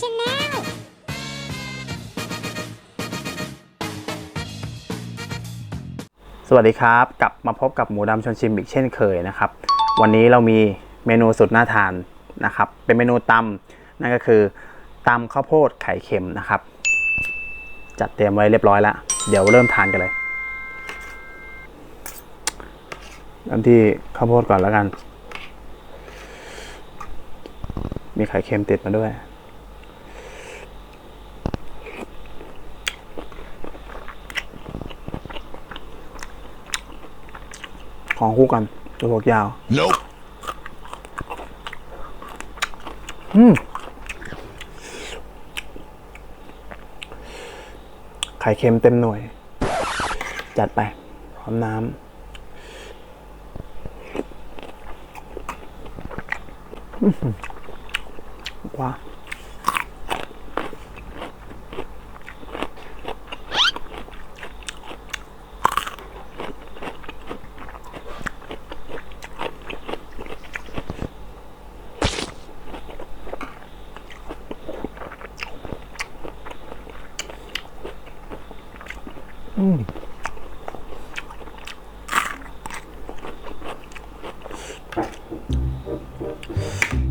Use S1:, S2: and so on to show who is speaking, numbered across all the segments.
S1: ชาแนล
S2: สวัสดีครับ กลับมาพบกับหมูดำชนชิมอีกเช่นเคยนะครับ วันนี้เรามีเมนูสุดน่าทานนะครับ เป็นเมนูตำนั่นก็คือตำข้าวโพดไข่เค็มนะครับ จัดเตรียมไว้เรียบร้อยแล้ว เดี๋ยวเริ่มทานกันเลยเริ่มที่ข้าวโพดก่อนแล้วกัน มีไข่เค็มติดมาด้วย ของคู่กันตัวหัวยาว
S3: Nope.
S2: อืมไข่เค็มเต็มหน่วย จัดไป พร้อมน้ำอื้อหือว้า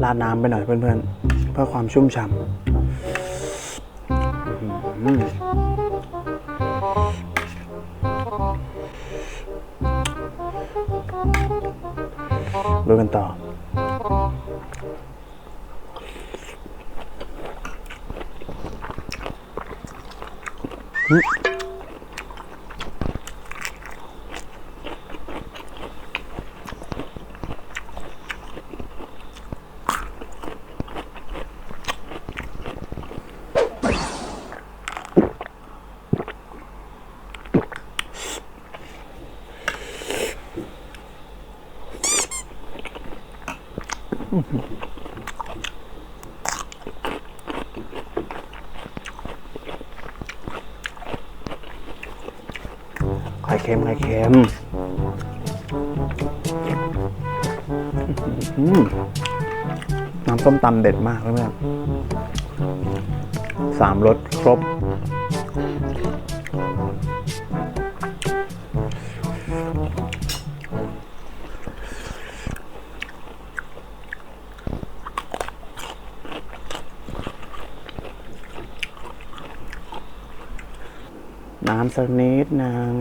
S2: ราดน้ำไปหน่อยเพื่อนๆ เพื่อความชุ่มฉ่ำดูกันต่อ ไข่เค็มไข่เค็มน้ำส้มตำเด็ดมากเลยเพื่อนสามรสครบำสักนิดนึง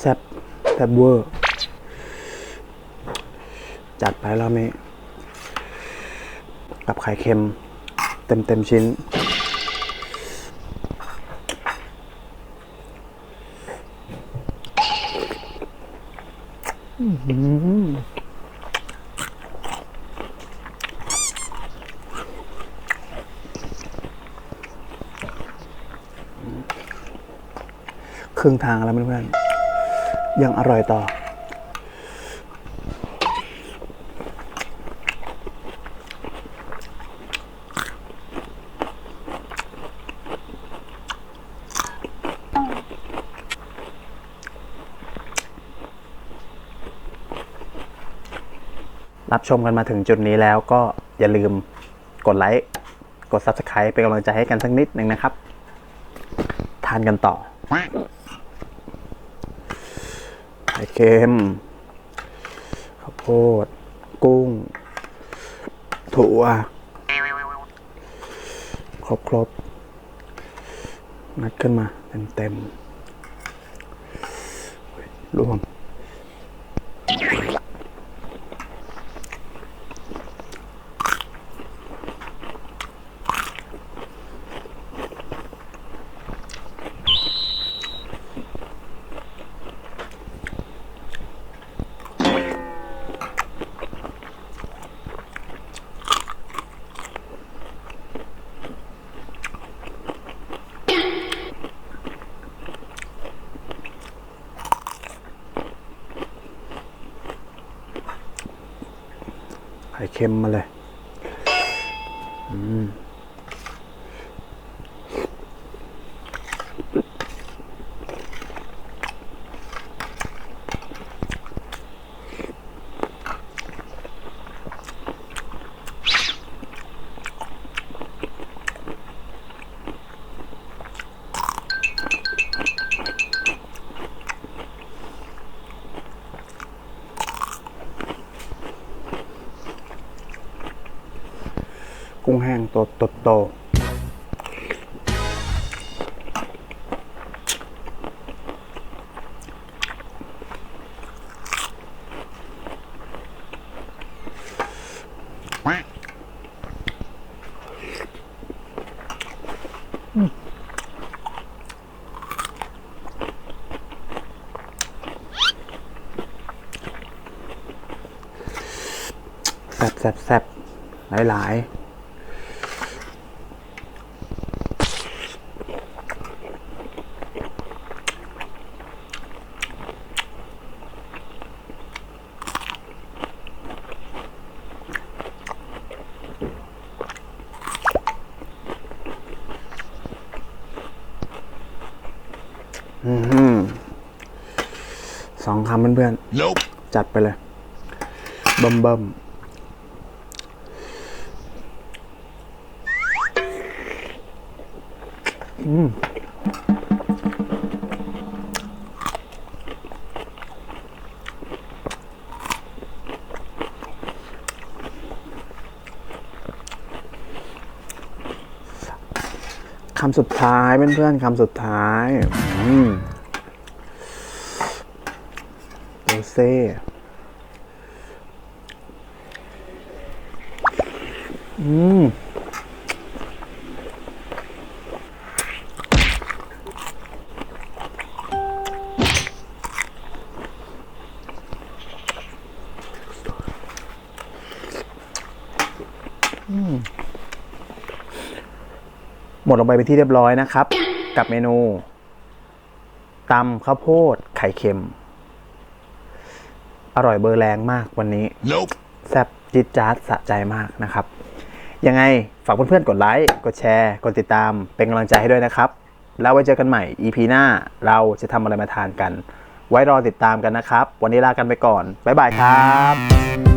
S2: แซ่บ แซ่บเวอร์ จัดไปรอบนี้ กับไข่เค็ม เต็มเต็มชิ้น อื้อหือครึ่งทางแล้วเพื่อนๆ ยังอร่อยต่อ รับชมกันมาถึงจุดนี้แล้วก็อย่าลืมกดไลค์ กด Subscribe เป็นกำลังใจให้กันสักนิดหนึ่งนะครับ ทานกันต่อ ไข่เค็มข้าวโพด กุ้ง ถั่ว ครบครบนัดขึ้นมาเต็มเต็มรวม เค็มมาเลย อืม กุ้งแห้งตัวโตโตแซบแซบแซบหลายหลายๆ สองคำเพื่อน
S1: Nope.
S2: ๆจัดไปเลยเบิ่มเบิ่มอืม คำสุดท้ายเพื่อนๆคำสุดท้ายโรเซ่อืม หมดลงไปเป็นที่เรียบร้อยนะครับ กับเมนูตำข้าวโพดไข่เค็ม อร่อยเบอร์แรงมากวันนี้
S1: Nope.
S2: แซ่บจิ๊ดจ๊าดสะใจมากนะครับ ยังไงฝากเพื่อนๆกดไลค์ กดแชร์ กดติดตามเป็นกำลังใจให้ด้วยนะครับ แล้วไว้เจอกันใหม่ EP หน้าเราจะทำอะไรมาทานกัน ไว้รอติดตามกันนะครับ วันนี้ลากันไปก่อน บ๊ายบายครับ